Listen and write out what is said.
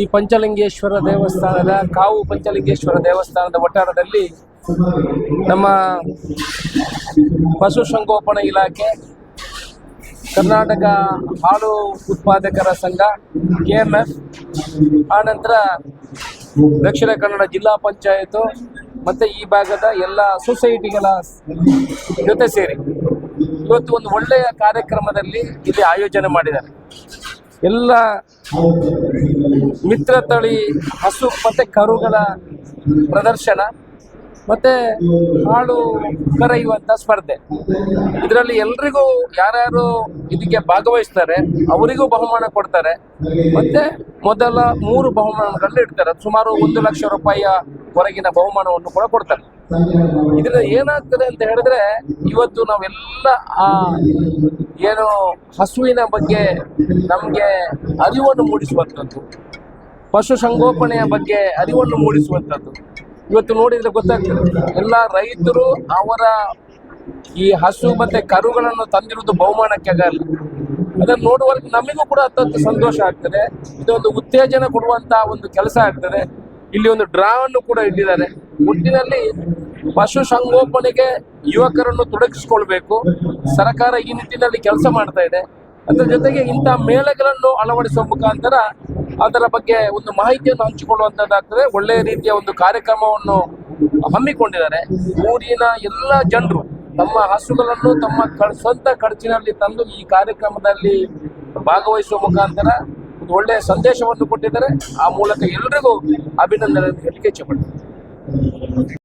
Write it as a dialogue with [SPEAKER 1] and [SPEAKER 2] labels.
[SPEAKER 1] ಈ ಪಂಚಲಿಂಗೇಶ್ವರ ದೇವಸ್ಥಾನದ, ಕಾವು ಪಂಚಲಿಂಗೇಶ್ವರ ದೇವಸ್ಥಾನದ ವಠಾರದಲ್ಲಿ ನಮ್ಮ ಪಶುಸಂಗೋಪನಾ ಇಲಾಖೆ, ಕರ್ನಾಟಕ ಹಾಲು ಉತ್ಪಾದಕರ ಸಂಘ, ಕೆ ಎಂ ಎಫ್, ಆನಂತರ ದಕ್ಷಿಣ ಕನ್ನಡ ಜಿಲ್ಲಾ ಪಂಚಾಯತ್ ಮತ್ತು ಈ ಭಾಗದ ಎಲ್ಲ ಸೊಸೈಟಿಗಳ ಜೊತೆ ಸೇರಿ ಇವತ್ತು ಒಂದು ಒಳ್ಳೆಯ ಕಾರ್ಯಕ್ರಮದಲ್ಲಿ ಇಲ್ಲಿ ಆಯೋಜನೆ ಮಾಡಿದ್ದಾರೆ. ಎಲ್ಲ ಮಿತ್ರ ತಳಿ, ಹಸು, ಮತ್ತು ಕರುಗಳ ಪ್ರದರ್ಶನ, ಮತ್ತು ಹಾಳು ಕರೆಯುವಂಥ ಸ್ಪರ್ಧೆ. ಇದರಲ್ಲಿ ಎಲ್ರಿಗೂ ಯಾರ್ಯಾರು ಇದಕ್ಕೆ ಭಾಗವಹಿಸ್ತಾರೆ, ಅವರಿಗೂ ಬಹುಮಾನ ಕೊಡ್ತಾರೆ. ಮತ್ತು ಮೊದಲ ಮೂರು ಬಹುಮಾನಗಳನ್ನ ಇಡ್ತಾರೆ. ಸುಮಾರು ಒಂದು ಲಕ್ಷ ರೂಪಾಯಿಯ ಹೊರಗಿನ ಬಹುಮಾನವನ್ನು ಕೂಡ ಕೊಡ್ತಾರೆ. ಇದರಿಂದ ಏನಾಗ್ತದೆ ಅಂತ ಹೇಳಿದ್ರೆ, ಇವತ್ತು ನಾವೆಲ್ಲ ಆ ಏನು ಹಸುವಿನ ಬಗ್ಗೆ ನಮಗೆ ಅರಿವನ್ನು ಮೂಡಿಸುವಂಥದ್ದು, ಪಶು ಸಂಗೋಪನೆಯ ಬಗ್ಗೆ ಅರಿವನ್ನು ಮೂಡಿಸುವಂಥದ್ದು. ಇವತ್ತು ನೋಡಿದ್ರೆ ಗೊತ್ತಾಗ್ತದೆ, ಎಲ್ಲ ರೈತರು ಅವರ ಈ ಹಸು ಮತ್ತೆ ಕರುಗಳನ್ನು ತಂದಿರುವುದು ಬಹುಮಾನಕ್ಕೆ ಆಗಲ್ಲ ಅದನ್ನು ನೋಡುವಾಗ ನಮಗೂ ಕೂಡ ಅತ್ಯಂತ ಸಂತೋಷ ಆಗ್ತದೆ. ಇದೊಂದು ಉತ್ತೇಜನ ಕೊಡುವಂತಹ ಒಂದು ಕೆಲಸ ಆಗ್ತದೆ. ಇಲ್ಲಿ ಒಂದು ಡ್ರಾ ಅನ್ನು ಕೂಡ ಇಟ್ಟಿದ್ದಾರೆ. ಒಟ್ಟಿನಲ್ಲಿ ಪಶು ಸಂಗೋಪನೆಗೆ ಯುವಕರನ್ನು ತೊಡಗಿಸಿಕೊಳ್ಬೇಕು. ಸರ್ಕಾರ ಈ ನಿಟ್ಟಿನಲ್ಲಿ ಕೆಲಸ ಮಾಡ್ತಾ ಇದೆ. ಅದರ ಜೊತೆಗೆ ಇಂತಹ ಮೇಳಗಳನ್ನು ಅಳವಡಿಸುವ ಮುಖಾಂತರ ಅದರ ಬಗ್ಗೆ ಒಂದು ಮಾಹಿತಿಯನ್ನು ಹಂಚಿಕೊಳ್ಳುವಂಥದ್ದಾಗ್ತದೆ ಒಳ್ಳೆಯ ರೀತಿಯ ಒಂದು ಕಾರ್ಯಕ್ರಮವನ್ನು ಹಮ್ಮಿಕೊಂಡಿದ್ದಾರೆ. ಊರಿನ ಎಲ್ಲ ಜನರು ತಮ್ಮ ಹಸುಗಳನ್ನು ತಮ್ಮ ಸ್ವಂತ ಖರ್ಚಿನಲ್ಲಿ ತಂದು ಈ ಕಾರ್ಯಕ್ರಮದಲ್ಲಿ ಭಾಗವಹಿಸುವ ಮುಖಾಂತರ ಒಂದು ಒಳ್ಳೆಯ ಸಂದೇಶವನ್ನು ಕೊಟ್ಟಿದ್ದಾರೆ. ಆ ಮೂಲಕ ಎಲ್ರಿಗೂ ಅಭಿನಂದನೆ ಹೇಳಲಿಕ್ಕೆ ಇಚ್ಛೆಪಡ್ತೀನಿ